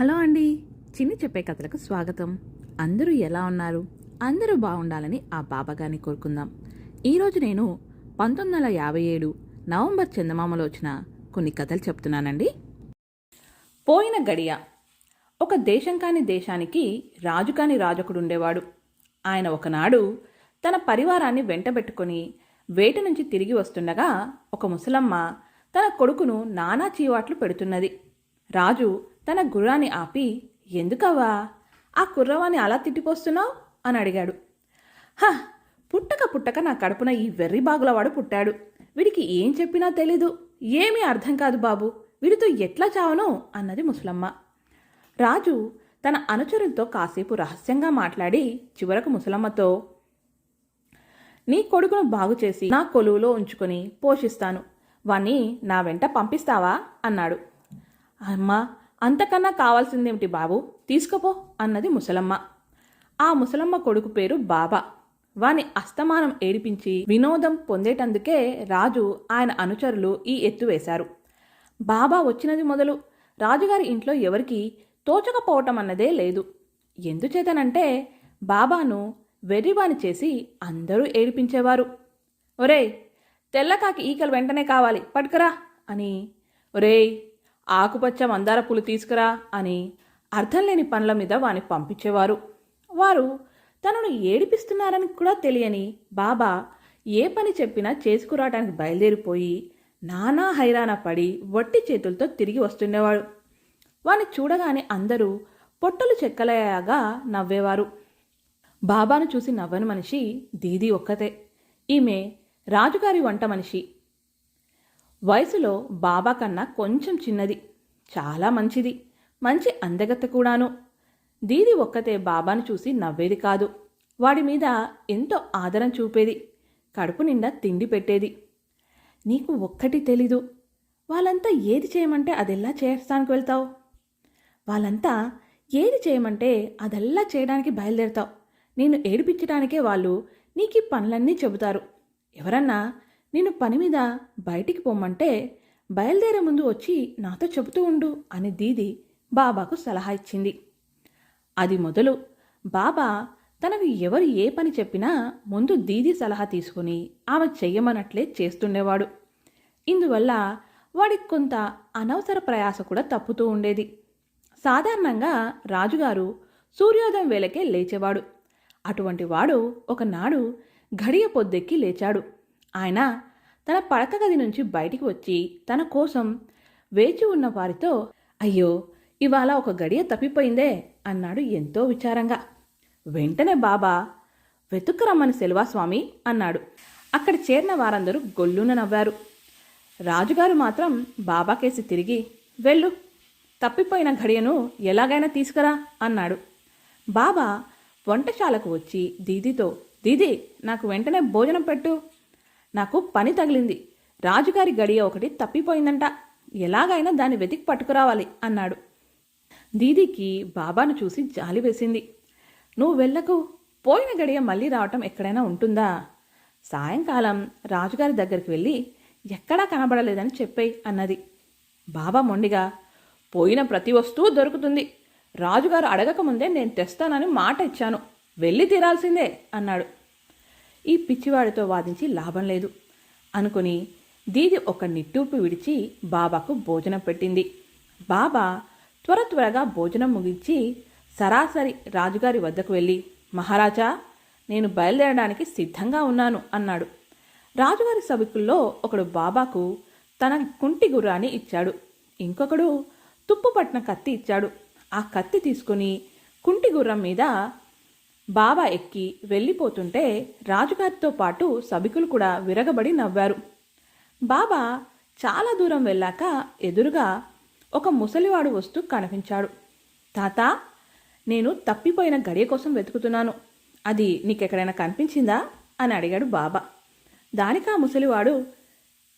Hello అండి. చిన్ని చెప్పే కథలకు స్వాగతం. అందరూ ఎలా ఉన్నారు? అందరూ బాగుండాలని ఆ బాబాగారిని కోరుకుందాం. ఈరోజు నేను పంతొమ్మిది వందల యాభై ఏడు నవంబర్ చందమామలో వచ్చిన కొన్ని కథలు చెప్తున్నానండి. పోయిన గడియ ఒక దేశం కాని దేశానికి రాజు కాని రాజకుడు ఉండేవాడు. ఆయన ఒకనాడు తన పరివారాన్ని వెంటబెట్టుకొని వేట నుంచి తిరిగి వస్తుండగా ఒక ముసలమ్మ తన కొడుకును నానా చీవాట్లు పెడుతున్నది. రాజు తన గుర్రాన్ని ఆపి ఎందుకవ్వా? ఆ కుర్రవాన్ని అలా తిట్టిపోస్తున్నావు? అని అడిగాడు. హ పుట్టక పుట్టక నా కడుపున ఈ వెర్రి బాగులవాడు పుట్టాడు. వీడికి ఏం చెప్పినా తెలీదు. ఏమీ అర్థం కాదు బాబు. వీడితో ఎట్లా చావను? అన్నది ముసలమ్మ. రాజు తన అనుచరులతో కాసేపు రహస్యంగా మాట్లాడి చివరకు ముసలమ్మతో నీ కొడుకును బాగు చేసి నా కొలువులో ఉంచుకొని పోషిస్తాను. వాణ్ణి నా వెంట పంపిస్తావా? అన్నాడు. అమ్మా అంతకన్నా కావాల్సిందేమిటి బాబు? తీసుకుపో అన్నది ముసలమ్మ. ఆ ముసలమ్మ కొడుకు పేరు బాబా. వాని అస్తమానం ఏడిపించి వినోదం పొందేటందుకే రాజు ఆయన అనుచరులు ఈ ఎత్తు వేశారు. బాబా వచ్చినది మొదలు రాజుగారి ఇంట్లో ఎవరికి తోచకపోవటం అన్నదే లేదు. ఎందుచేతనంటే బాబాను వెర్రివాని చేసి అందరూ ఏడిపించేవారు. ఒరేయ్ తెల్లకాకి ఈకలు వెంటనే కావాలి పట్కరా అని ఒరేయ్ ఆకుపచ్చ మందార పూలు తీసుకురా అని అర్థం లేని పనుల మీద వాని పంపించేవారు. వారు తనను ఏడిపిస్తున్నారని కూడా తెలియని బాబా ఏ పని చెప్పినా చేసుకురావడానికి బయలుదేరిపోయి నానా హైరాణ పడి వట్టి చేతులతో తిరిగి వస్తుండేవాడు. వాని చూడగానే అందరూ పొట్టలు చెక్కలయ్యాగా నవ్వేవారు. బాబాను చూసి నవ్వని మనిషి దీది ఒక్కతే. ఈమె రాజుగారి వంట మనిషి. వయసులో బాబా కన్నా కొంచెం చిన్నది. చాలా మంచిది. మంచి అందగత్త కూడాను. దీది ఒక్కతే బాబాను చూసి నవ్వేది కాదు. వాడి మీద ఎంతో ఆదరం చూపేది. కడుపు నిండా తిండి పెట్టేది. నీకు ఒక్కటి తెలీదు. వాళ్ళంతా ఏది చేయమంటే అదెల్లా చేస్తానికి వెళ్తావు? వాళ్ళంతా ఏది చేయమంటే అదెల్లా చేయడానికి బయలుదేరతావు. నేను ఏడిపించడానికే వాళ్ళు నీకు ఈ పనులన్నీ చెబుతారు. ఎవరన్నా నేను పని మీద బయటికి పొమ్మంటే బయలుదేరే ముందు వచ్చి నాతో చెబుతూ ఉండు అని దీది బాబాకు సలహా ఇచ్చింది. అది మొదలు బాబా తనకు ఎవరు ఏ పని చెప్పినా ముందు దీది సలహా తీసుకుని ఆమె చెయ్యమన్నట్లే చేస్తుండేవాడు. ఇందువల్ల వాడికి కొంత అనవసర ప్రయాస కూడా తప్పుతూ ఉండేది. సాధారణంగా రాజుగారు సూర్యోదయం వేళకే లేచేవాడు. అటువంటి వాడు ఒకనాడు గడియ పొద్దెక్కి లేచాడు. ఆయన తన పడక గది నుంచి బయటికి వచ్చి తన కోసం వేచి ఉన్న వారితో అయ్యో ఇవాళ ఒక గడియ తప్పిపోయిందే అన్నాడు ఎంతో విచారంగా. వెంటనే బాబా వెతుక్కరమ్మని సెల్వాస్వామి అన్నాడు. అక్కడ చేరిన వారందరూ గొల్లున నవ్వారు. రాజుగారు మాత్రం బాబాకేసి తిరిగి వెళ్ళు తప్పిపోయిన ఘడియను ఎలాగైనా తీసుకురా అన్నాడు. బాబా వంటశాలకు వచ్చి దీదితో దీది నాకు వెంటనే భోజనం పెట్టు నాకు పని తగిలింది. రాజుగారి గడియ ఒకటి తప్పిపోయిందంట. ఎలాగైనా దాన్ని వెతికి పట్టుకురావాలి అన్నాడు. దీదీకి బాబాను చూసి జాలి వేసింది. నువ్వు వెళ్ళకు. పోయిన గడియ మళ్ళీ రావటం ఎక్కడైనా ఉంటుందా? సాయంకాలం రాజుగారి దగ్గరికి వెళ్ళి ఎక్కడా కనబడలేదని చెప్పేయి అన్నది. బాబా మొండిగా పోయిన ప్రతి వస్తువు దొరుకుతుంది. రాజుగారు అడగకముందే నేను తెస్తానని మాట ఇచ్చాను. వెళ్ళి తీరాల్సిందే అన్నాడు. ఈ పిచ్చివాడితో వాదించి లాభం లేదు. అనుకుని దీది ఒక నిట్టూపు విడిచి బాబాకు భోజనం పెట్టింది. బాబా త్వర త్వరగా భోజనం ముగించి సరాసరి రాజుగారి వద్దకు వెళ్ళి మహారాజా నేను బయలుదేరడానికి సిద్ధంగా ఉన్నాను అన్నాడు. రాజుగారి సభికుల్లో ఒకడు బాబాకు తన కుంటి గుర్రాన్ని ఇచ్చాడు. ఇంకొకడు తుప్పుపట్టిన కత్తి ఇచ్చాడు. ఆ కత్తి తీసుకుని కుంటి గుర్రం మీద బాబా ఎక్కి వెళ్ళిపోతుంటే రాజుగారితో పాటు సభికులు కూడా విరగబడి నవ్వారు. బాబా చాలా దూరం వెళ్ళాక ఎదురుగా ఒక ముసలివాడు వస్తూ కనిపించాడు. తాత నేను తప్పిపోయిన గడియ కోసం వెతుకుతున్నాను. అది నీకెక్కడైనా కనిపించిందా? అని అడిగాడు బాబా. దానికి ఆ ముసలివాడు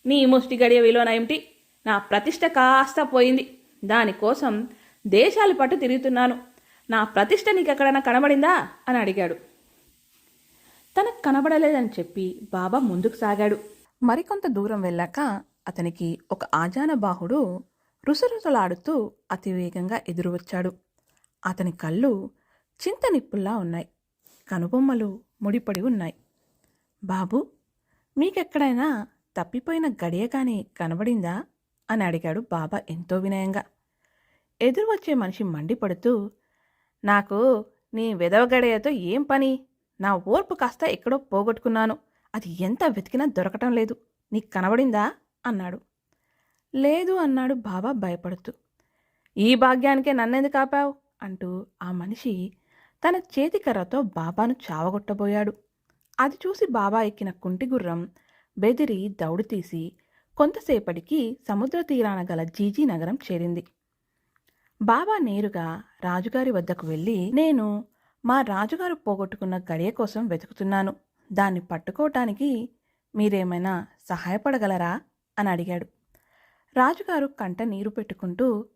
నీ ముష్టి గడియ విలువన ఏమిటి? నా ప్రతిష్ట కాస్త పోయింది. దానికోసం దేశాలు పట్టు తిరుగుతున్నాను. నా ప్రతిష్ట నీకెక్కడైనా కనబడిందా? అని అడిగాడు. తనకు కనబడలేదని చెప్పి బాబా ముందుకు సాగాడు. మరికొంత దూరం వెళ్ళాక అతనికి ఒక ఆజానబాహుడు రుసరుసలాడుతూ అతివేగంగా ఎదురువచ్చాడు. అతని కళ్ళు చింతనిప్పుల్లా ఉన్నాయి. కనుబొమ్మలు ముడిపడి ఉన్నాయి. బాబు మీకెక్కడైనా తప్పిపోయిన గడియ కానీ కనబడిందా అని అడిగాడు బాబా ఎంతో వినయంగా. ఎదురు వచ్చే మనిషి మండిపడుతూ నాకు నీ విధవగడయతో ఏం పని? నా ఓర్పు కాస్త ఎక్కడో పోగొట్టుకున్నాను. అది ఎంత వెతికినా దొరకటం లేదు. నీకు కనబడిందా? అన్నాడు. లేదు అన్నాడు బాబా భయపడుతూ. ఈ భాగ్యానికే నన్నెందుకు ఆపావు? అంటూ ఆ మనిషి తన చేతికర్రతో బాబాను చావగొట్టబోయాడు. అది చూసి బాబా ఎక్కిన కుంటి గుర్రం బెదిరి దౌడు తీసి కొంతసేపటికి సముద్ర తీరాన గల జీజీ నగరం చేరింది. బాబా నేరుగా రాజుగారి వద్దకు వెళ్ళి నేను మా రాజుగారు పోగొట్టుకున్న గడియ కోసం వెతుకుతున్నాను. దాన్ని పట్టుకోవటానికి మీరేమైనా సహాయపడగలరా? అని అడిగాడు. రాజుగారు కంట నీరు పెట్టుకుంటూ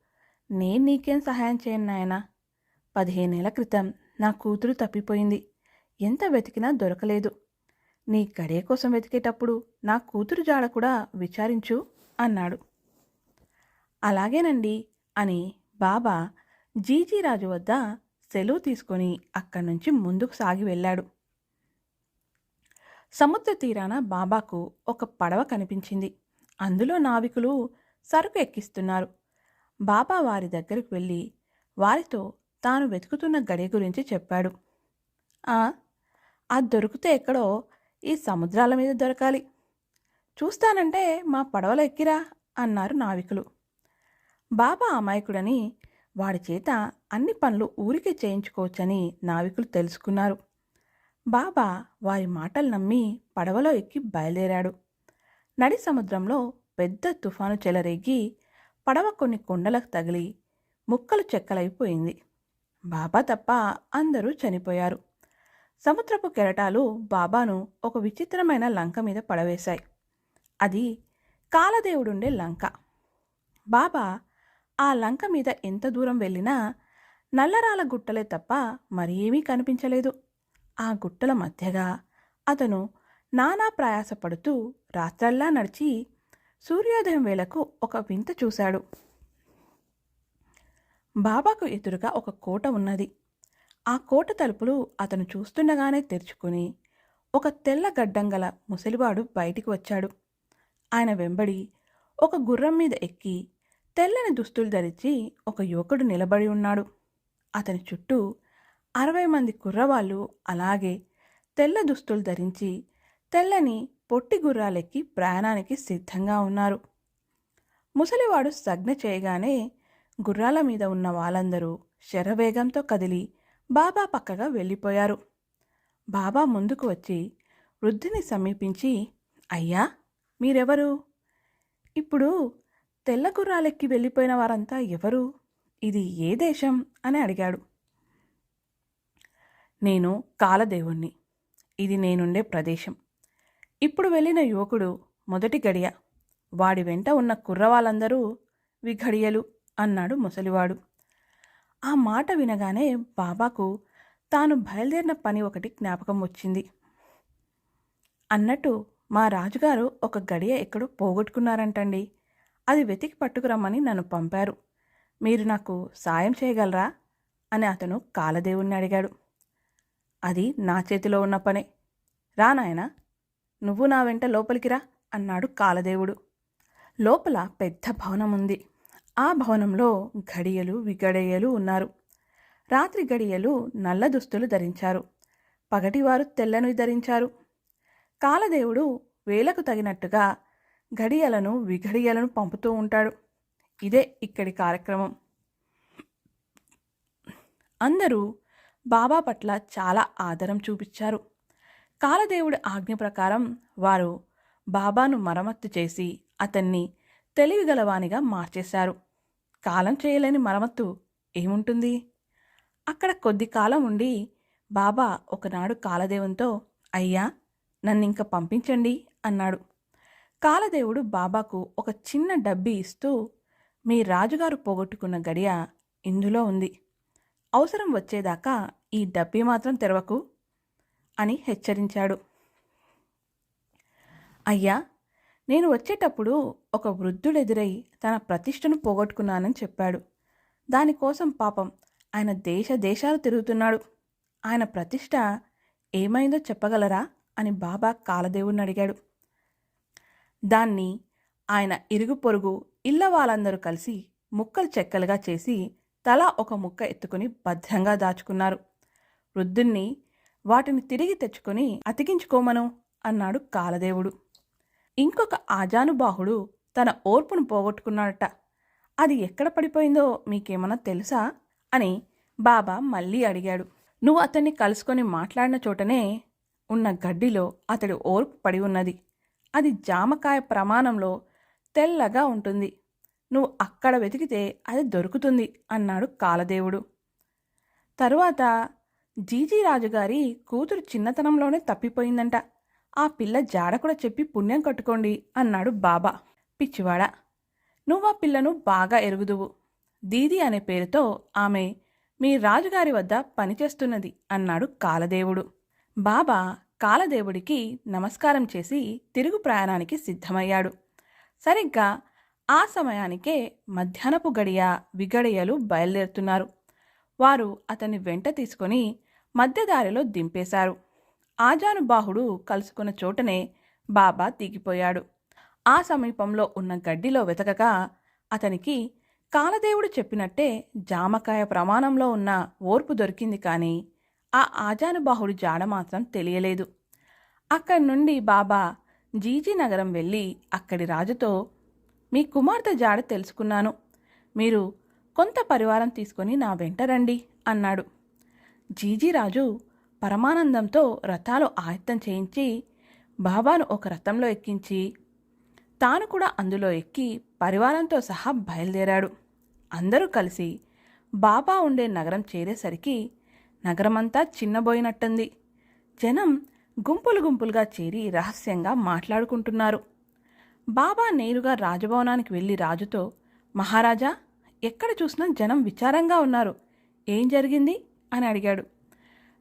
నేను నీకేం సహాయం చేయను నాయనా. పదిహేనేళ్ళ క్రితం నా కూతురు తప్పిపోయింది. ఎంత వెతికినా దొరకలేదు. నీ గడియ కోసం వెతికేటప్పుడు నా కూతురు జాడ కూడా విచారించు అన్నాడు. అలాగేనండి అని బాబా జీజీరాజు వద్ద సెలవు తీసుకొని అక్కడి నుంచి ముందుకు సాగి వెళ్ళాడు. సముద్ర తీరాన బాబాకు ఒక పడవ కనిపించింది. అందులో నావికులు సరుకు ఎక్కిస్తున్నారు. బాబా వారి దగ్గరకు వెళ్ళి వారితో తాను వెతుకుతున్న గడి గురించి చెప్పాడు. "ఆ, అది దొరికితే ఎక్కడో ఈ సముద్రాల మీద దొరకాలి. చూస్తానంటే మా పడవలో ఎక్కిరా అన్నారు నావికులు. బాబా అమాయకుడని వాడి చేత అన్ని పనులు ఊరికే చేయించుకోవచ్చని నావికులు తెలుసుకున్నారు. బాబా వారి మాటలు నమ్మి పడవలో ఎక్కి బయలుదేరాడు. నడి సముద్రంలో పెద్ద తుఫాను చెలరేగి పడవ కొన్ని కొండలకు తగిలి ముక్కలు చెక్కలైపోయింది. బాబా తప్ప అందరూ చనిపోయారు. సముద్రపు కెరటాలు బాబాను ఒక విచిత్రమైన లంక మీద పడవేశాయి. అది కాలదేవుడుండే లంక. బాబా ఆ లంక మీద ఎంత దూరం వెళ్ళినా నల్లరాల గుట్టలే తప్ప మరేమీ కనిపించలేదు. ఆ గుట్టల మధ్యగా అతను నానా ప్రయాసపడుతూ రాత్రల్లా నడిచి సూర్యోదయం వేళకు ఒక వింత చూశాడు. బాబాకు ఎదురుగా ఒక కోట ఉన్నది. ఆ కోట తలుపులు అతను చూస్తుండగానే తెరుచుకుని ఒక తెల్ల గడ్డం గల ముసలివాడు బయటికి వచ్చాడు. ఆయన వెంబడి ఒక గుర్రం మీద ఎక్కి తెల్లని దుస్తులు ధరించి ఒక యువకుడు నిలబడి ఉన్నాడు. అతని చుట్టూ అరవై మంది కుర్రవాళ్ళు అలాగే తెల్ల దుస్తులు ధరించి తెల్లని పొట్టి గుర్రాలెక్కి ప్రయాణానికి సిద్ధంగా ఉన్నారు. ముసలివాడు సజ్ఞ చేయగానే గుర్రాల మీద ఉన్న వాళ్ళందరూ శరవేగంతో కదిలి బాబా పక్కగా వెళ్ళిపోయారు. బాబా ముందుకు వచ్చి వృద్ధిని సమీపించి అయ్యా మీరెవరు? ఇప్పుడు తెల్ల గుర్రాలెక్కి వెళ్ళిపోయిన వారంతా ఎవరు? ఇది ఏ దేశం? అని అడిగాడు. నేను కాలదేవుణ్ణి. ఇది నేనుండే ప్రదేశం. ఇప్పుడు వెళ్ళిన యువకుడు మొదటి గడియ. వాడి వెంట ఉన్న కుర్రవాళ్ళందరూ విఘడియలు అన్నాడు ముసలివాడు. ఆ మాట వినగానే బాబాకు తాను బయలుదేరిన పని ఒకటి జ్ఞాపకం వచ్చింది. అన్నట్టు మా రాజుగారు ఒక గడియ ఎక్కడో పోగొట్టుకున్నారంటండి. అది వెతికి పట్టుకురమ్మని నన్ను పంపారు. మీరు నాకు సాయం చేయగలరా? అని అతను కాలదేవుణ్ణి అడిగాడు. అది నా చేతిలో ఉన్న పనే. రా నాయనా నువ్వు నా వెంట లోపలికి రా అన్నాడు కాలదేవుడు. లోపల పెద్ద భవనం ఉంది ఆ భవనంలో గడియలు విగడియలు ఉన్నారు. రాత్రి గడియలు నల్ల దుస్తులు ధరించారు. పగటివారు తెల్లని ధరించారు. కాలదేవుడు వేలకు తగినట్టుగా గడియలను విఘడియలను పంపుతూ ఉంటాడు. ఇదే ఇక్కడి కార్యక్రమం. అందరూ బాబా పట్ల చాలా ఆదరం చూపించారు. కాలదేవుడి ఆజ్ఞ ప్రకారం వారు బాబాను మరమ్మత్తు చేసి అతన్ని తెలివిగలవానిగా మార్చేశారు. కాలం చేయలేని మరమ్మత్తు ఏముంటుంది? అక్కడ కొద్ది కాలం ఉండి బాబా ఒకనాడు కాలదేవంతో అయ్యా నన్నింక పంపించండి అన్నాడు. కాలదేవుడు బాబాకు ఒక చిన్న డబ్బి ఇస్తూ మీ రాజుగారు పోగొట్టుకున్న గడియ ఇందులో ఉంది. అవసరం వచ్చేదాకా ఈ డబ్బి మాత్రం తెరవకు అని హెచ్చరించాడు. అయ్యా నేను వచ్చేటప్పుడు ఒక వృద్ధుడెదురై తన ప్రతిష్టను పోగొట్టుకున్నానని చెప్పాడు. దానికోసం పాపం ఆయన దేశ దేశాలు తిరుగుతున్నాడు. ఆయన ప్రతిష్ట ఏమైందో చెప్పగలరా? అని బాబా కాలదేవుణ్ణి అడిగాడు. దాన్ని ఆయన ఇరుగు పొరుగు ఇళ్ళ వాళ్ళందరూ కలిసి ముక్కలు చెక్కలుగా చేసి తలా ఒక ముక్క ఎత్తుకుని భద్రంగా దాచుకున్నారు. వృద్ధుణ్ణి వాటిని తిరిగి తెచ్చుకొని అతికించుకోమను అన్నాడు కాలదేవుడు. ఇంకొక ఆజానుబాహుడు తన ఓర్పును పోగొట్టుకున్నాడట. అది ఎక్కడ పడిపోయిందో మీకేమన్నా తెలుసా? అని బాబా మళ్ళీ అడిగాడు. నువ్వు అతన్ని కలుసుకొని మాట్లాడిన చోటనే ఉన్న గడ్డిలో అతడి ఓర్పు పడి ఉన్నది. అది జామకాయ ప్రమాణంలో తెల్లగా ఉంటుంది. నువ్వు అక్కడ వెతికితే అది దొరుకుతుంది అన్నాడు కాలదేవుడు. తరువాత జీజీ రాజుగారి కూతురు చిన్నతనంలోనే తప్పిపోయిందంట. ఆ పిల్ల జాడ కూడా చెప్పి పుణ్యం కట్టుకోండి అన్నాడు బాబా. పిచ్చివాడ నువ్వు ఆ పిల్లను బాగా ఎరుగుదువు. దీది అనే పేరుతో ఆమె మీ రాజుగారి వద్ద పనిచేస్తున్నది అన్నాడు కాలదేవుడు. బాబా కాలదేవుడికి నమస్కారం చేసి తిరుగు ప్రయాణానికి సిద్ధమయ్యాడు. సరిగ్గా ఆ సమయానికే మధ్యాహ్నపు గడియ విగడియలు బయలుదేరుతున్నారు. వారు అతన్ని వెంట తీసుకొని మధ్యదారిలో దింపేశారు. ఆజానుబాహుడు కలుసుకున్న చోటనే బాబా దిగిపోయాడు. ఆ సమీపంలో ఉన్న గడ్డిలో వెతకగా అతనికి కాలదేవుడు చెప్పినట్టే జామకాయ ప్రమాణంలో ఉన్న ఓర్పు దొరికింది కానీ ఆ ఆజానుబాహుడి జాడ మాత్రం తెలియలేదు. అక్కడి నుండి బాబా జీజీ నగరం వెళ్ళి అక్కడి రాజుతో మీ కుమార్తె జాడ తెలుసుకున్నాను. మీరు కొంత పరివారం తీసుకొని నా వెంట రండి అన్నాడు. జీజీరాజు పరమానందంతో రథాలు ఆయత్తం చేయించి బాబాను ఒక రథంలో ఎక్కించి తాను కూడా అందులో ఎక్కి పరివారంతో సహా బయలుదేరాడు. అందరూ కలిసి బాబా ఉండే నగరం చేరేసరికి నగరమంతా చిన్నబోయినట్టుంది. జనం గుంపులు గుంపులుగా చేరి రహస్యంగా మాట్లాడుకుంటున్నారు. బాబా నేరుగా రాజభవనానికి వెళ్ళి రాజుతో మహారాజా ఎక్కడ చూసినా జనం విచారంగా ఉన్నారు. ఏం జరిగింది? అని అడిగాడు.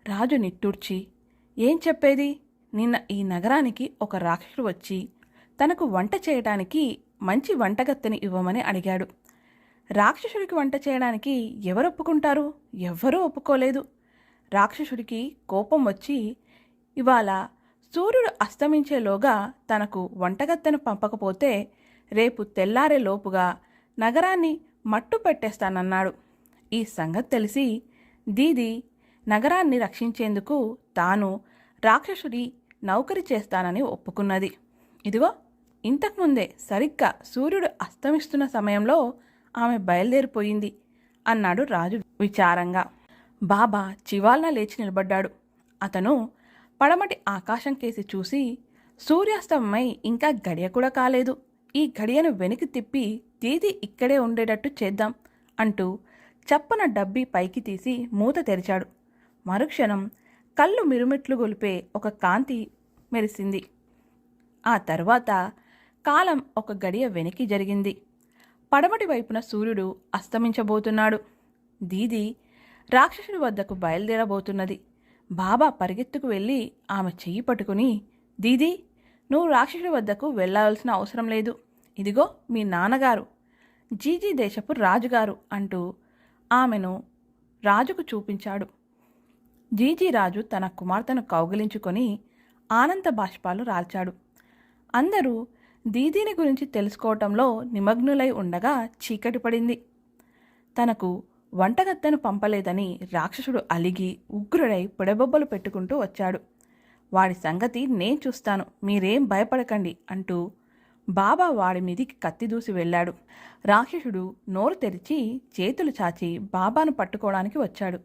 రాజు నిట్టూర్చి ఏం చెప్పేది? నిన్న ఈ నగరానికి ఒక రాక్షసుడు వచ్చి తనకు వంట చేయడానికి మంచి వంటగత్తెని ఇవ్వమని అడిగాడు. రాక్షసుడికి వంట చేయడానికి ఎవరు ఒప్పుకుంటారు? ఎవ్వరూ ఒప్పుకోలేదు. రాక్షసుడికి కోపం వచ్చి ఇవాళ సూర్యుడు అస్తమించేలోగా తనకు వంటగత్తెను పంపకపోతే రేపు తెల్లారే లోపుగా నగరాన్ని మట్టు పెట్టేస్తానన్నాడు. ఈ సంగతి తెలిసి దీది నగరాన్ని రక్షించేందుకు తాను రాక్షసుడి నౌకరి చేస్తానని ఒప్పుకున్నది. ఇదిగో ఇంతకుముందే సరిగ్గా సూర్యుడు అస్తమిస్తున్న సమయంలో ఆమె బయలుదేరిపోయింది అన్నాడు రాజు విచారంగా. బాబా చివాల్న లేచి నిలబడ్డాడు. అతను పడమటి ఆకాశం కేసి చూసి సూర్యాస్తమై ఇంకా గడియ కూడా కాలేదు. ఈ గడియను వెనక్కి తిప్పి తేదీ ఇక్కడే ఉండేటట్టు చేద్దాం అంటూ చప్పన డబ్బి పైకి తీసి మూత తెరిచాడు. మరుక్షణం కళ్ళు మిరుమిట్లు గొలిపే ఒక కాంతి మెరిసింది. ఆ తర్వాత కాలం ఒక గడియ వెనక్కి జరిగింది. పడమటి వైపున సూర్యుడు అస్తమించబోతున్నాడు. దీది రాక్షసుడి వద్దకు బయలుదేరబోతున్నది. బాబా పరిగెత్తుకు వెళ్ళి ఆమె చెయ్యి పట్టుకుని దీదీ నువ్వు రాక్షసుడి వద్దకు వెళ్ళాల్సిన అవసరం లేదు. ఇదిగో మీ నాన్నగారు జీజీ దేశపు రాజుగారు అంటూ ఆమెను రాజుకు చూపించాడు. జీజీ రాజు తన కుమార్తెను కౌగిలించుకొని ఆనంద బాష్పాలు రాల్చాడు. అందరూ దీదీని గురించి తెలుసుకోవటంలో నిమగ్నులై ఉండగా చీకటి పడింది. తనకు వంటగత్తెను పంపలేదని రాక్షసుడు అలిగి ఉగ్రుడై పొడబొబ్బలు పెట్టుకుంటూ వచ్చాడు. వాడి సంగతి నేను చూస్తాను మీరేం భయపడకండి అంటూ బాబా వాడి మీదికి కత్తి దూసి వెళ్ళాడు. రాక్షసుడు నోరు తెరిచి చేతులు చాచి బాబాను పట్టుకోవడానికి వచ్చాడు.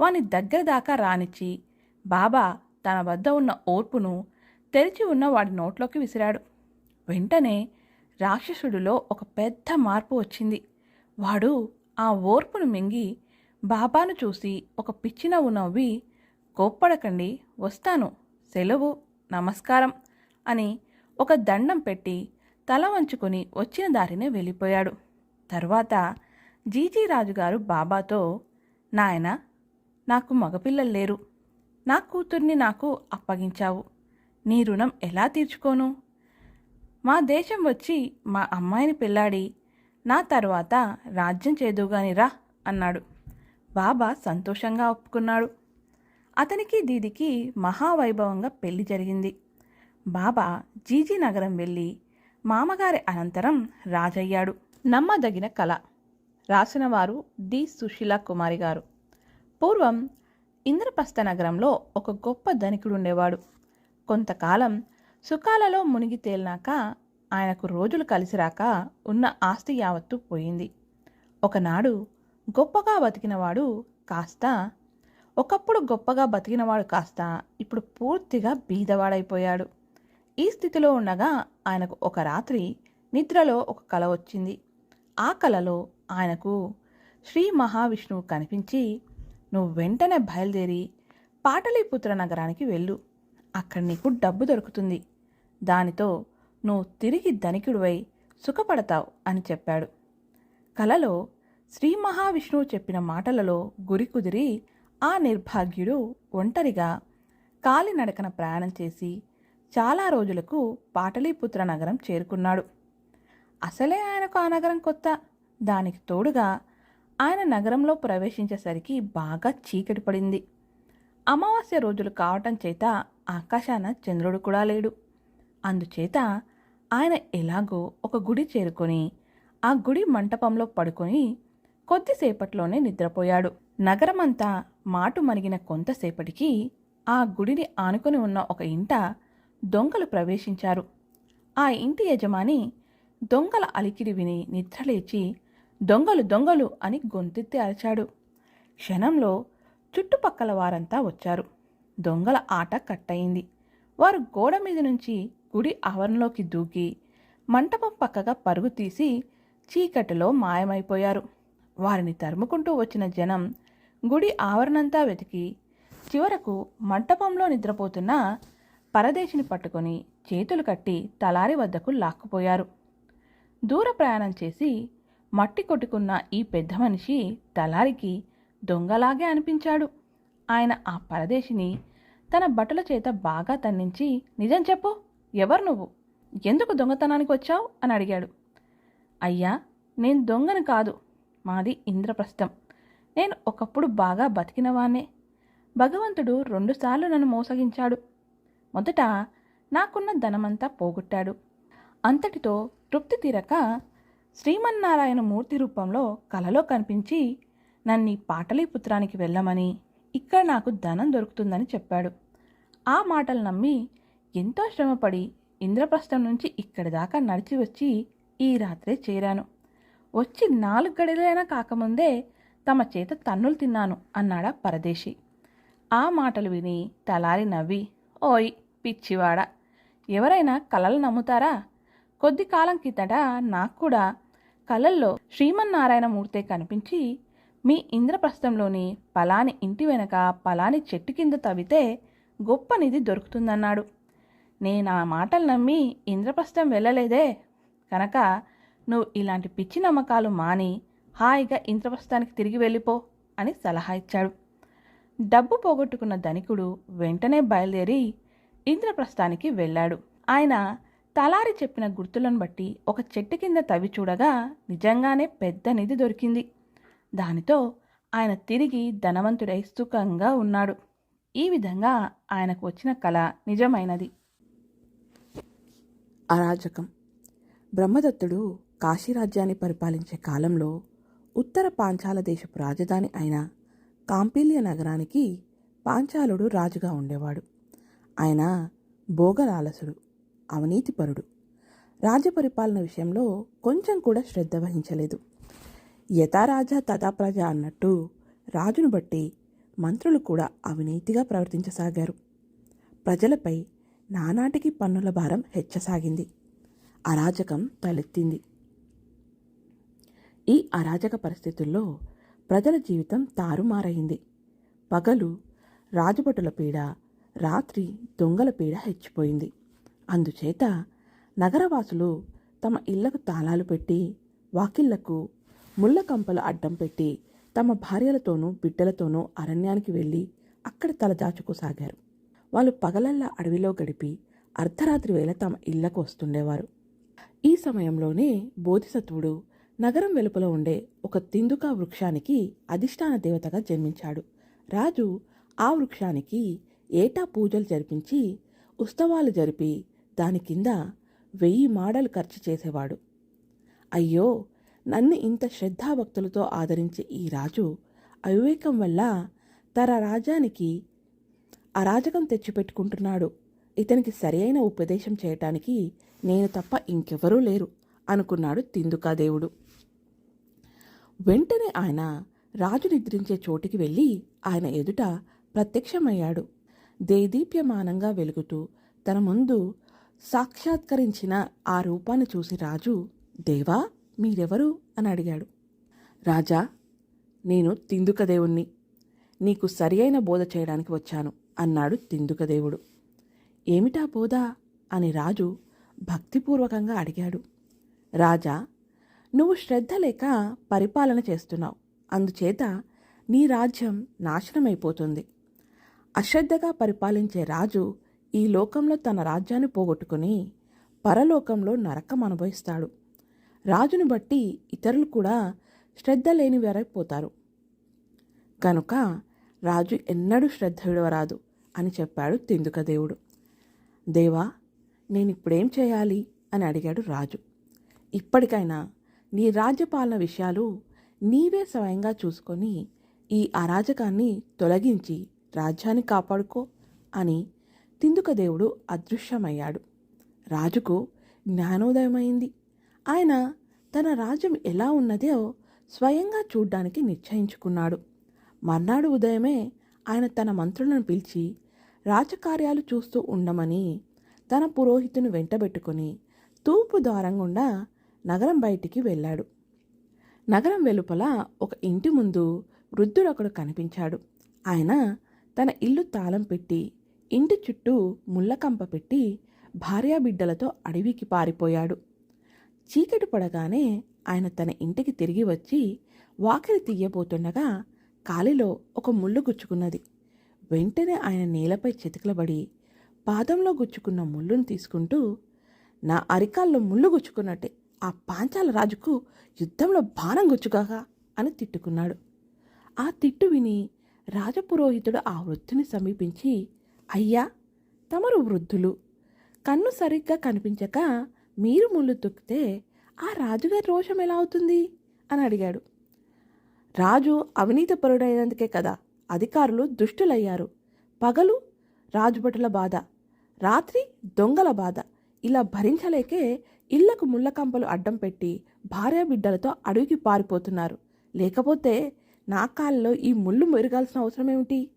వాని దగ్గర దాకా రానిచ్చి బాబా తన వద్ద ఉన్న ఓర్పును తెరిచి ఉన్న వాడి నోట్లోకి విసిరాడు. వెంటనే రాక్షసుడిలో ఒక పెద్ద మార్పు వచ్చింది. వాడు ఆ ఓర్పును మింగి బాబాను చూసి ఒక పిచ్చి నవ్వు నవ్వి కోప్పడకండి వస్తాను. సెలవు నమస్కారం అని ఒక దండం పెట్టి తల వంచుకొని వచ్చిన దారినే వెళ్ళిపోయాడు. తర్వాత జీజీ రాజుగారు బాబాతో నాయన నాకు మగపిల్లలు లేరు. నా కూతుర్ని నాకు అప్పగించావు. నీ రుణం ఎలా తీర్చుకోను? మా దేశం వచ్చి మా అమ్మాయిని పెళ్ళాడి నా తర్వాత రాజ్యం చేదుగాని రా అన్నాడు. బాబా సంతోషంగా ఒప్పుకున్నాడు. అతనికి దీదికి మహావైభవంగా పెళ్ళి జరిగింది. బాబా జీజీ నగరం వెళ్ళి మామగారి అనంతరం రాజయ్యాడు. నమ్మదగిన కళ. రాసినవారు డి. సుశీల కుమారి గారు. పూర్వం ఇంద్రప్రస్థ నగరంలో ఒక గొప్ప ధనికుడు ఉండేవాడు. కొంతకాలం సుఖాలలో మునిగి తేలినాక ఆయనకు రోజులు కలిసిరాక ఉన్న ఆస్తి యావత్తు పోయింది. ఒకనాడు గొప్పగా బతికినవాడు కాస్త ఒకప్పుడు గొప్పగా బతికినవాడు కాస్త ఇప్పుడు పూర్తిగా బీదవాడైపోయాడు. ఈ స్థితిలో ఉండగా ఆయనకు ఒక రాత్రి నిద్రలో ఒక కల వచ్చింది. ఆ కలలో ఆయనకు శ్రీ మహావిష్ణువు కనిపించి నువ్వు వెంటనే బయలుదేరి పాటలీపుత్ర నగరానికి వెళ్ళు. అక్కడ నీకు డబ్బు దొరుకుతుంది. దానితో నువ్వు తిరిగి ధనికుడివై సుఖపడతావు అని చెప్పాడు. కలలో శ్రీ మహావిష్ణువు చెప్పిన మాటలలో గురి కుదిరి ఆ నిర్భాగ్యుడు ఒంటరిగా కాలినడకన ప్రయాణం చేసి చాలా రోజులకు పాటలీపుత్ర నగరం చేరుకున్నాడు. అసలే ఆయనకు ఆ నగరం కొత్త. దానికి తోడుగా ఆయన నగరంలో ప్రవేశించేసరికి బాగా చీకటి పడింది. అమావాస్య రోజులు కావటం చేత ఆకాశాన చంద్రుడు కూడా లేడు. అందుచేత ఆయన ఎలాగో ఒక గుడి చేరుకొని ఆ గుడి మంటపంలో పడుకొని కొద్దిసేపట్లోనే నిద్రపోయాడు. నగరమంతా మాటు మరిగిన కొంతసేపటికి ఆ గుడిని ఆనుకొని ఉన్న ఒక ఇంట దొంగలు ప్రవేశించారు. ఆ ఇంటి యజమాని దొంగల అలికిడి విని నిద్రలేచి దొంగలు దొంగలు అని గొంతెత్తి అరిచాడు. క్షణంలో చుట్టుపక్కల వారంతా వచ్చారు. దొంగల ఆట కట్టయింది. వారు గోడ మీద నుంచి గుడి ఆవరణలోకి దూకి మంటపం పక్కగా పరుగు తీసి చీకటిలో మాయమైపోయారు. వారిని తరుముకుంటూ వచ్చిన జనం గుడి ఆవరణంతా వెతికి చివరకు మంటపంలో నిద్రపోతున్న పరదేశిని పట్టుకొని చేతులు కట్టి తలారి వద్దకు లాక్కుపోయారు. దూర ప్రయాణం చేసి మట్టి కొట్టుకున్న ఈ పెద్ద మనిషి తలారికి దొంగలాగే అనిపించాడు. ఆయన ఆ పరదేశిని తన బట్టల చేత బాగా తన్నించి నిజం చెప్పు ఎవరు నువ్వు? ఎందుకు దొంగతనానికి వచ్చావు? అని అడిగాడు. అయ్యా నేను దొంగను కాదు. మాది ఇంద్రప్రస్థం. నేను ఒకప్పుడు బాగా బతికినవానే భగవంతుడు రెండుసార్లు నన్ను మోసగించాడు. మొదట నాకున్న ధనమంతా పోగొట్టాడు. అంతటితో తృప్తి తీరక శ్రీమన్నారాయణ మూర్తి రూపంలో కలలో కనిపించి నన్ను పాటలీపుత్రానికి వెళ్ళమని ఇక్కడ నాకు ధనం దొరుకుతుందని చెప్పాడు. ఆ మాటలు నమ్మి ఎంతో శ్రమపడి ఇంద్రప్రస్థం నుంచి ఇక్కడి దాకా నడిచి వచ్చి ఈ రాత్రే చేరాను. వచ్చి నాలుగు గడిలైనా కాకముందే తమ చేత తన్నులు తిన్నాను అన్నాడా పరదేశి. ఆ మాటలు విని తలారి నవ్వి ఓయ్ పిచ్చివాడ ఎవరైనా కలలు నమ్ముతారా? కొద్ది కాలం కిందట నాకు కూడా కలల్లో శ్రీమన్నారాయణ మూర్తే కనిపించి మీ ఇంద్రప్రస్థంలోని పలాని ఇంటి వెనక పలాని చెట్టు కింద తవ్వితే గొప్ప నిధి దొరుకుతుందన్నాడు. నేను ఆ మాటలు నమ్మి ఇంద్రప్రస్థం వెళ్ళలేదే. కనుక నువ్వు ఇలాంటి పిచ్చి నమ్మకాలు మాని హాయిగా ఇంద్రప్రస్థానికి తిరిగి వెళ్ళిపో అని సలహా ఇచ్చాడు. డబ్బు పోగొట్టుకున్న ధనికుడు వెంటనే బయలుదేరి ఇంద్రప్రస్థానికి వెళ్ళాడు. ఆయన తలారి చెప్పిన గుర్తులను బట్టి ఒక చెట్టు కింద తవ్వి చూడగా నిజంగానే పెద్ద నిధి దొరికింది. దానితో ఆయన తిరిగి ధనవంతుడై సుఖంగా ఉన్నాడు. ఈ విధంగా ఆయనకు వచ్చిన కళ నిజమైనది. అరాజకం. బ్రహ్మదత్తుడు కాశీరాజ్యాన్ని పరిపాలించే కాలంలో ఉత్తర పాంచాల దేశపు రాజధాని అయిన కాంపిల్య నగరానికి పాంచాలుడు రాజుగా ఉండేవాడు. ఆయన భోగలాలసుడు అవినీతిపరుడు. రాజ్యపరిపాలన విషయంలో కొంచెం కూడా శ్రద్ధ వహించలేదు. యథారాజా తథా ప్రజ అన్నట్టు రాజును బట్టి మంత్రులు కూడా అవినీతిగా ప్రవర్తించసాగారు. ప్రజలపై నానాటికి పన్నుల భారం హెచ్చసాగింది. అరాజకం తలెత్తింది. ఈ అరాజక పరిస్థితుల్లో ప్రజల జీవితం తారుమారైంది. పగలు రాజభటుల పీడ రాత్రి దొంగల పీడ హెచ్చిపోయింది. అందుచేత నగరవాసులు తమ ఇళ్ళకు తాళాలు పెట్టి వాకిళ్ళకు ముళ్ళ కంపలు అడ్డం పెట్టి తమ భార్యలతోనూ బిడ్డలతోనూ అరణ్యానికి వెళ్ళి అక్కడ తలదాచుకోసాగారు. వాళ్ళు పగలల్లా అడవిలో గడిపి అర్ధరాత్రి వేళ తమ ఇళ్ళకు వస్తుండేవారు. ఈ సమయంలోనే బోధిసత్వుడు నగరం వెలుపల ఉండే ఒక తిందుక వృక్షానికి అధిష్టాన దేవతగా జన్మించాడు. రాజు ఆ వృక్షానికి ఏటా పూజలు జరిపించి ఉత్సవాలు జరిపి దాని కింద వెయ్యి మాడలు ఖర్చు చేసేవాడు. అయ్యో! నన్ను ఇంత శ్రద్ధాభక్తులతో ఆదరించే ఈ రాజు అవివేకం వల్ల తన రాజ్యానికి అరాజకం తెచ్చిపెట్టుకుంటున్నాడు. ఇతనికి సరియైన ఉపదేశం చేయటానికి నేను తప్ప ఇంకెవరూ లేరు అనుకున్నాడు తిందుకాదేవుడు. వెంటనే ఆయన రాజు నిద్రించే చోటికి వెళ్ళి ఆయన ఎదుట ప్రత్యక్షమయ్యాడు. దేదీప్యమానంగా వెలుగుతూ తన ముందు సాక్షాత్కరించిన ఆ రూపాన్ని చూసి రాజు దేవా మీరెవరు? అని అడిగాడు. రాజా నేను తిందుకదేవుణ్ణి. నీకు సరియైన బోధ చేయడానికి వచ్చాను. అన్నాడు తిందుకదేవుడు ఏమిటా బోధ? అని రాజు భక్తిపూర్వకంగా అడిగాడు. రాజా నువ్వు శ్రద్ధ లేక పరిపాలన చేస్తున్నావు. అందుచేత నీ రాజ్యం నాశనమైపోతుంది. అశ్రద్ధగా పరిపాలించే రాజు ఈ లోకంలో తన రాజ్యాన్ని పోగొట్టుకుని పరలోకంలో నరకం అనుభవిస్తాడు. రాజును బట్టి ఇతరులు కూడా శ్రద్ధ లేనివారైపోతారు కనుక రాజు ఎన్నడూ శ్రద్ధ విడవరాదు. అని చెప్పాడు తిందుకదేవుడు దేవా నేనిప్పుడేం చేయాలి? అని అడిగాడు రాజు. ఇప్పటికైనా నీ రాజ్యపాలన విషయాలు నీవే స్వయంగా చూసుకొని ఈ అరాజకాన్ని తొలగించి రాజ్యాన్ని కాపాడుకో అని తిందుకదేవుడు అదృశ్యమయ్యాడు. రాజుకు జ్ఞానోదయమైంది. ఆయన తన రాజ్యం ఎలా ఉన్నదో స్వయంగా చూడ్డానికి నిశ్చయించుకున్నాడు. మర్నాడు ఉదయమే ఆయన తన మంత్రులను పిలిచి రాజకార్యాలు చూస్తూ ఉండమని తన పురోహితును వెంటబెట్టుకుని తూర్పు ద్వారం గుండా నగరం బయటికి వెళ్ళాడు. నగరం వెలుపల ఒక ఇంటి ముందు వృద్ధుడొకడు కనిపించాడు. ఆయన తన ఇల్లు తాళం పెట్టి ఇంటి చుట్టూ ముళ్ళకంప పెట్టి భార్యాబిడ్డలతో అడవికి పారిపోయాడు. చీకటి పడగానే ఆయన తన ఇంటికి తిరిగి వచ్చి వాకిలి తీయబోతుండగా కాలిలో ఒక ముళ్ళు గుచ్చుకున్నది. వెంటనే ఆయన నేలపై చితకలబడి పాదంలో గుచ్చుకున్న ముళ్ళును తీసుకుంటూ నా అరికాల్లో ముళ్ళు గుచ్చుకున్నట్టే ఆ పాంచాల రాజుకు యుద్ధంలో బాణం గుచ్చుగాక అని తిట్టుకున్నాడు. ఆ తిట్టు విని రాజపురోహితుడు ఆ వృద్ధుని సమీపించి అయ్యా తమరు వృద్ధులు. కన్ను సరిగ్గా కనిపించక మీరు ముళ్ళు తొక్కితే ఆ రాజుగారి రోషం ఎలా అవుతుంది? అని అడిగాడు. రాజు అవినీతిపరుడైనందుకే కదా. అధికారులు దుష్టులయ్యారు. పగలు రాజుభటుల బాధ రాత్రి దొంగల బాధ. ఇలా భరించలేకే ఇళ్ళకు ముళ్ళకంపలు అడ్డం పెట్టి భార్యాబిడ్డలతో అడవికి పారిపోతున్నారు. లేకపోతే నా కాళ్ళలో ఈ ముళ్ళు మెరగాల్సిన అవసరం ఏమిటి?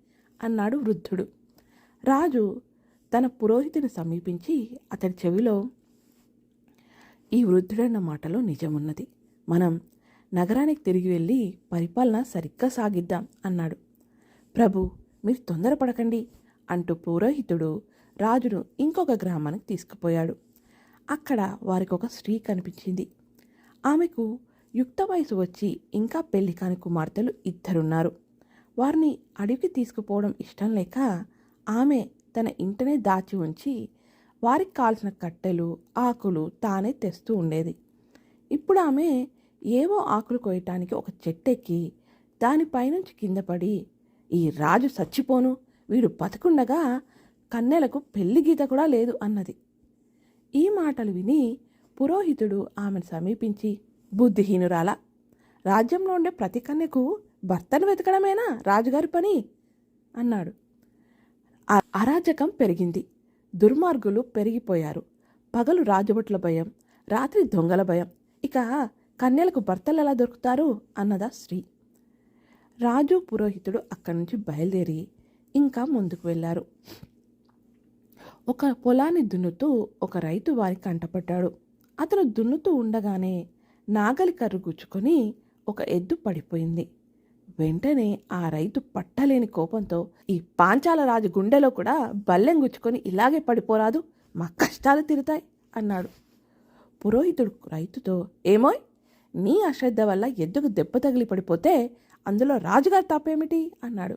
అన్నాడు వృద్ధుడు. రాజు తన పురోహితుని సమీపించి అతని చెవిలో ఈ వృద్ధుడన్న మాటలో నిజమున్నది. మనం నగరానికి తిరిగి వెళ్ళి పరిపాలన సరిగ్గా సాగిద్దాం అన్నాడు. ప్రభు మీరు తొందరపడకండి అంటూ పురోహితుడు రాజును ఇంకొక గ్రామానికి తీసుకుపోయాడు. అక్కడ వారికి ఒక స్త్రీ కనిపించింది. ఆమెకు యుక్త వయసు వచ్చి ఇంకా పెళ్ళి కాని కుమార్తెలు ఇద్దరున్నారు. వారిని అడవికి తీసుకుపోవడం ఇష్టం లేక ఆమె తన ఇంటనే దాచి ఉంచి వారికి కాల్సిన కట్టెలు ఆకులు తానే తెస్తూ ఉండేది. ఇప్పుడు ఆమె ఏవో ఆకులు కోయటానికి ఒక చెట్టెక్కి దానిపైనుంచి కింద పడి ఈ రాజు చచ్చిపోను వీడు బతుకుండగా కన్నెలకు పెళ్ళి గీత కూడా లేదు అన్నది. ఈ మాటలు విని పురోహితుడు ఆమెను సమీపించి బుద్ధిహీనురాలా రాజ్యంలో ఉండే ప్రతి కన్యకు భర్తను వెతకడమేనా రాజుగారి పని? అన్నాడు. అరాజకం పెరిగింది. దుర్మార్గులు పెరిగిపోయారు. పగలు రాజభట్ల భయం రాత్రి దొంగల భయం. ఇక కన్యలకు భర్తలు ఎలా దొరుకుతారు అన్నదా స్త్రీ. రాజు పురోహితుడు అక్కడి నుంచి బయలుదేరి ఇంకా ముందుకు వెళ్ళారు. ఒక పొలాన్ని దున్నుతూ ఒక రైతు వారికి కంటపడ్డాడు అతను దున్నుతూ ఉండగానే నాగలి కర్రు గుచ్చుకొని ఒక ఎద్దు పడిపోయింది. వెంటనే ఆ రైతు పట్టలేని కోపంతో ఈ పాంచాల రాజు గుండెలో కూడా బల్లెం గుచ్చుకొని ఇలాగే పడిపోరాదు మా కష్టాలు తిరుతాయి అన్నాడు. పురోహితుడు రైతుతో ఏమోయ్ నీ అశ్రద్ధ వల్ల ఎద్దుకు దెబ్బ తగిలి పడిపోతే అందులో రాజుగారి తప్పేమిటి? అన్నాడు.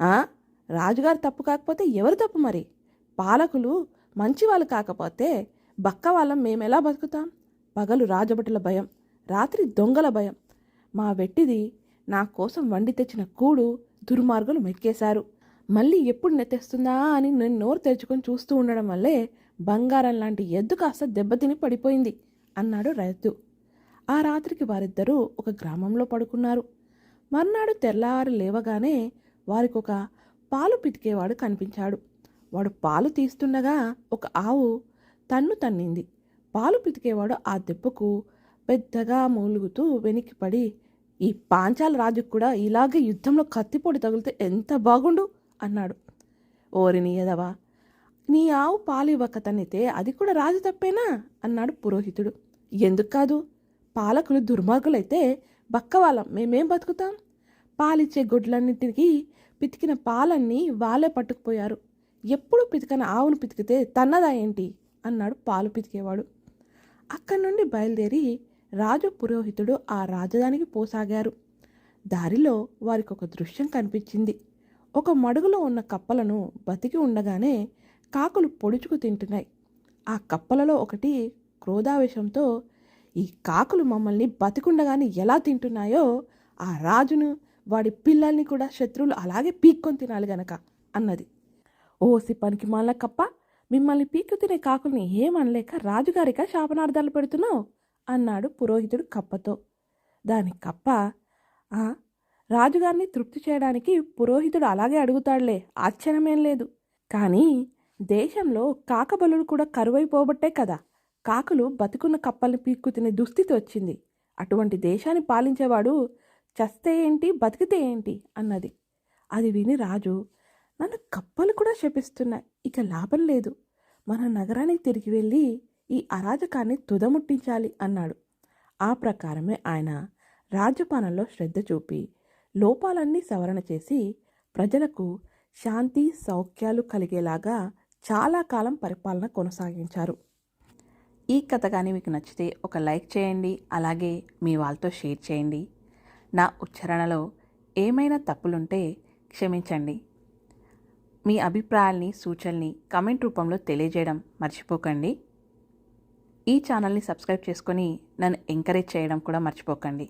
రాజుగారు రాజుగారి తప్పు కాకపోతే ఎవరు తప్పు మరి? పాలకులు మంచివాళ్ళు కాకపోతే బక్క వాళ్ళం మేమెలా బతుకుతాం? పగలు రాజభటుల భయం రాత్రి దొంగల భయం. మా వెట్టిది నా కోసం వండి తెచ్చిన కూడు దుర్మార్గులు మెక్కేశారు మళ్ళీ ఎప్పుడు నెత్తేస్తుందా అని నేను నోరు తెరుచుకొని చూస్తూ ఉండడం వల్లే బంగారం లాంటి ఎద్దు కాస్త దెబ్బతిని పడిపోయింది అన్నాడు రైతు ఆ రాత్రికి వారిద్దరూ ఒక గ్రామంలో పడుకున్నారు. మర్నాడు తెల్లారు లేవగానే వారికొక పాలు పితికేవాడు కనిపించాడు. వాడు పాలు తీస్తుండగా ఒక ఆవు తన్ను తన్నింది. పాలు పితికేవాడు ఆ దెబ్బకు పెద్దగా మూలుగుతూ వెనక్కి పడి ఈ పాంచాల రాజుకు కూడా ఇలాగే యుద్ధంలో కత్తిపొడి తగిలితే ఎంత బాగుండు? అన్నాడు. ఓరి నీయదవా నీ ఆవు పాలు ఇవ్వక తన్నితే అది కూడా రాజు తప్పేనా? అన్నాడు పురోహితుడు. ఎందుకు కాదు పాలకులు దుర్మార్గులైతే బక్కవాళ్ళం. మేమేం బతుకుతాం? పాలిచ్చే గుడ్లన్నిటికీ పితికిన పాలన్నీ వాళ్ళే పట్టుకుపోయారు. ఎప్పుడు పితికన ఆవును పితికితే తన్నదా ఏంటి? అన్నాడు పాలు పితికేవాడు. అక్కడి నుండి బయలుదేరి రాజు పురోహితుడు ఆ రాజధానికి పోసాగారు. దారిలో వారికి ఒక దృశ్యం కనిపించింది. ఒక మడుగులో ఉన్న కప్పలను బతికి ఉండగానే కాకులు పొడుచుకు తింటున్నాయి. ఆ కప్పలలో ఒకటి క్రోధావేశంతో ఈ కాకులు మమ్మల్ని బతికుండగానే ఎలా తింటున్నాయో ఆ రాజును వాడి పిల్లల్ని కూడా శత్రువులు అలాగే పీక్కొని తినాలి గనక అన్నది. ఓసి పనికి మాల కప్ప మిమ్మల్ని పీక్కు తినే కాకుల్ని ఏమనలేక రాజుగారిక శాపనార్థాలు పెడుతున్నావు? అన్నాడు పురోహితుడు కప్పతో. దాని కప్ప "ఆ, రాజుగారిని తృప్తి చేయడానికి పురోహితుడు అలాగే అడుగుతాడులే ఆశ్చర్యమేం లేదు. కానీ దేశంలో కాకబలులు కూడా కరువైపోబట్టే కదా. కాకులు బతుకున్న కప్పల్ని పీక్కు తినే దుస్థితి వచ్చింది. అటువంటి దేశాన్ని పాలించేవాడు చస్తే ఏంటి బతికితే ఏంటి అన్నది. అది విని రాజు నన్ను కప్పలు కూడా శపిస్తున్నాయి ఇక లాభం లేదు. మన నగరానికి తిరిగి వెళ్ళి ఈ అరాజకాన్ని తుదముట్టించాలి అన్నాడు. ఆ ప్రకారమే ఆయన రాజ్యపాలనలో శ్రద్ధ చూపి లోపాలన్నీ సవరణ చేసి ప్రజలకు శాంతి సౌఖ్యాలు కలిగేలాగా చాలా కాలం పరిపాలన కొనసాగించారు. ఈ కథ కానీ మీకు నచ్చితే ఒక లైక్ చేయండి అలాగే మీ వాళ్ళతో షేర్ చేయండి. నా ఉచ్చారణలో ఏమైనా తప్పులుంటే క్షమించండి. మీ అభిప్రాయాల్ని సూచనల్ని కమెంట్ రూపంలో తెలియజేయడం మర్చిపోకండి. ఈ ఛానల్ని సబ్స్క్రైబ్ చేసుకొని నన్ను ఎంకరేజ్ చేయడం కూడా మర్చిపోకండి.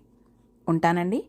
ఉంటానండి.